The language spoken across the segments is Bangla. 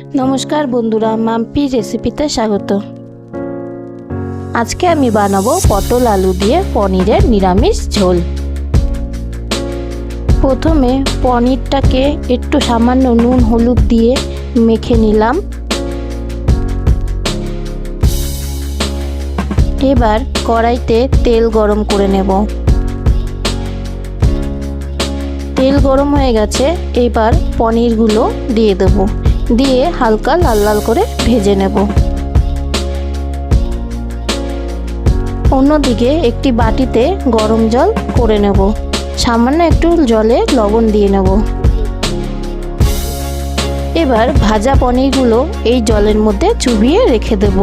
নমস্কার বন্ধুরা, মাম্পি রেসিপিতে স্বাগত। আজকে আমি বানাবো পটল আলু দিয়ে পনিরের নিরামিষ ঝোল। প্রথমে পনিরটাকে একটু সামান্য নুন, হলুদ দিয়ে মেখে নিলাম। এবার কড়াইতে তেল গরম করে নেব। তেল গরম হয়ে গেছে, এবার পনিরগুলো দিয়ে দেব। দিয়ে হালকা লাল লাল করে ভেজে নেব। অন্যদিকে একটি বাটিতে গরম জল করে নেব। সামান্য একটু জলে লবণ দিয়ে নেব। এবার ভাজা পনিরগুলো এই জলের মধ্যে চুবিয়ে রেখে দেব।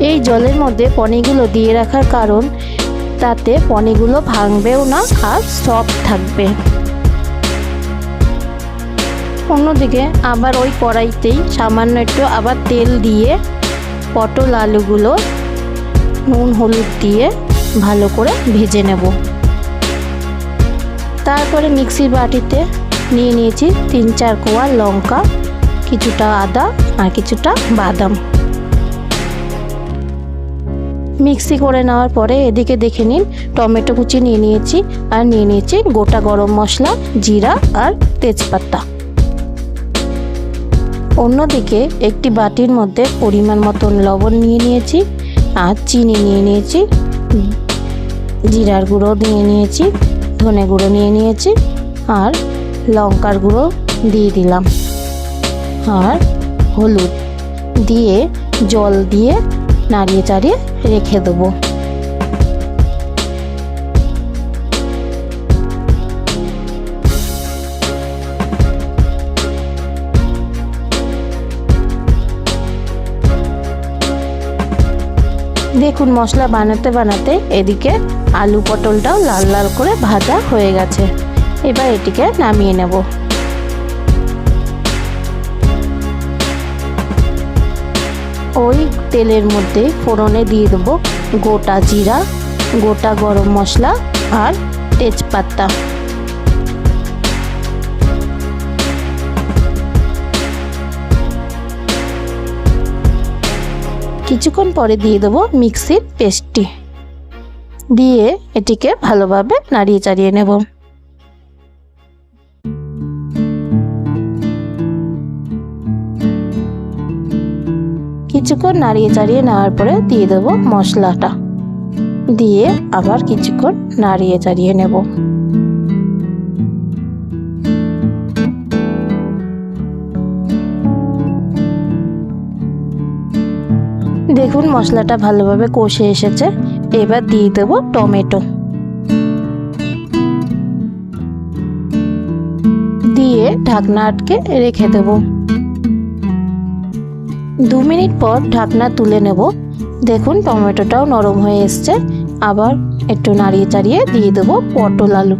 এই জলের মধ্যে পনিরগুলো দিয়ে রাখার কারণ, তাতে পনিরগুলো ভাঙবেও না আর সফট থাকবে। অন্যদিকে আবার ওই কড়াইতেই সামান্য একটু আবার তেল দিয়ে পটল আলুগুলো নুন, হলুদ দিয়ে ভালো করে ভেজে নেব। তারপরে মিক্সির বাটিতে নিয়ে নিয়েছি তিন, চার কোয়া লঙ্কা, কিছুটা আদা আর কিছুটা বাদাম। মিক্সি করে নেওয়ার পরে এদিকে দেখে নিন, টমেটো কুচি নিয়ে নিয়েছি আর নিয়ে নিয়েছি গোটা গরম মশলা, জিরা আর তেজপাতা। অন্যদিকে একটি বাটির মধ্যে পরিমাণ মতন লবণ নিয়ে নিয়েছি আর চিনি নিয়ে নিয়েছি, জিরার গুঁড়ো নিয়ে নিয়েছি, ধনে গুঁড়ো নিয়ে নিয়েছি আর লঙ্কার গুঁড়ো দিয়ে দিলাম। আর হলুদ দিয়ে জল দিয়ে নাড়িয়ে চাড়িয়ে রেখে দেবো। দেখুন, মশলা বানাতে বানাতে এদিকে আলু পটলটাও লাল লাল করে ভাজা হয়ে গেছে। এবার এটিকে নামিয়ে নেব। ওই তেলের মধ্যে ফোড়নে দিয়ে দেবো গোটা জিরা, গোটা গরম মশলা আর তেজপাতা। কিছুক্ষণ পরে দিয়ে দেবো মিক্সির পেস্টটি। দিয়ে এটিকে ভালোভাবে নাড়িয়ে চাড়িয়ে নেব। কিছুক্ষণ নাড়িয়ে চাড়িয়ে নেওয়ার পরে দিয়ে দেবো মশলাটা। দিয়ে আবার কিছুক্ষণ নাড়িয়ে চাড়িয়ে নেব। দেখুন মশলাটা ভালোভাবে কষে এসেছে। এবার দিয়ে দেবো টমেটো। দিয়ে ঢাকনা আটকে রেখে দেব। দু মিনিট পর ঢাকনা তুলে নেব। দেখুন টমেটোটাও নরম হয়ে এসছে। আবার একটু নাড়িয়ে চাড়িয়ে দিয়ে দেবো পটল আলু।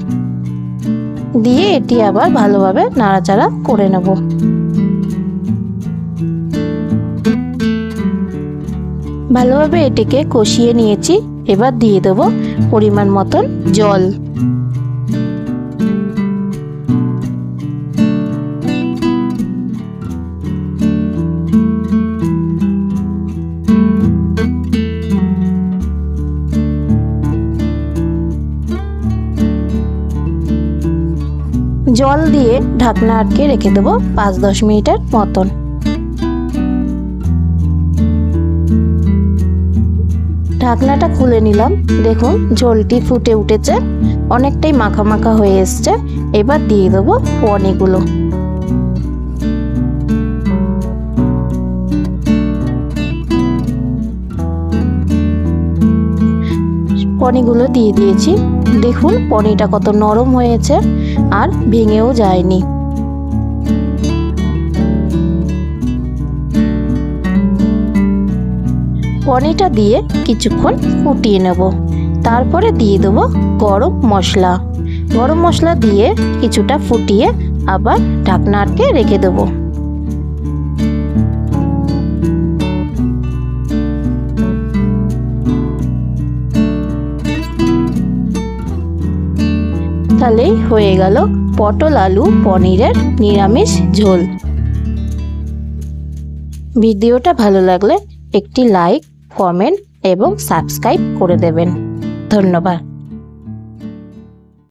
দিয়ে এটি আবার ভালোভাবে নাড়াচাড়া করে নেব। ভালোভাবে এটিকে কষিয়ে নিয়েছি। এবার দিয়ে দেব পরিমাণ মতন জল। জল দিয়ে ঢাকনা আটকে রেখে দেবো পাঁচ দশ মিনিটের মতন। ঢাকনাটা খুলে নিলাম। দেখুন, ঝোলটি ফুটে উঠেছে। অনেকটাই মাখা মাখা হয়ে এসছে। এবার দিয়ে দেবো পনিগুলো পনিগুলো দিয়ে দিয়েছি। দেখুন পনিটা কত নরম হয়েছে আর ভেঙেও যায়নি। পনিরটা দিয়ে কিছুক্ষণ ফুটিয়ে নেব। তারপরে দিয়ে দেবো গরম মশলা। গরম মশলা দিয়ে কিছুটা ফুটিয়ে আবার ঢাকনা আটকে রেখে দেবো। তাহলেই হয়ে গেল পটল আলু পনিরের নিরামিষ ঝোল। ভিডিওটা ভালো লাগলে একটি লাইক কমেন্ট এবং সাবস্ক্রাইব করে দেবেন। ধন্যবাদ।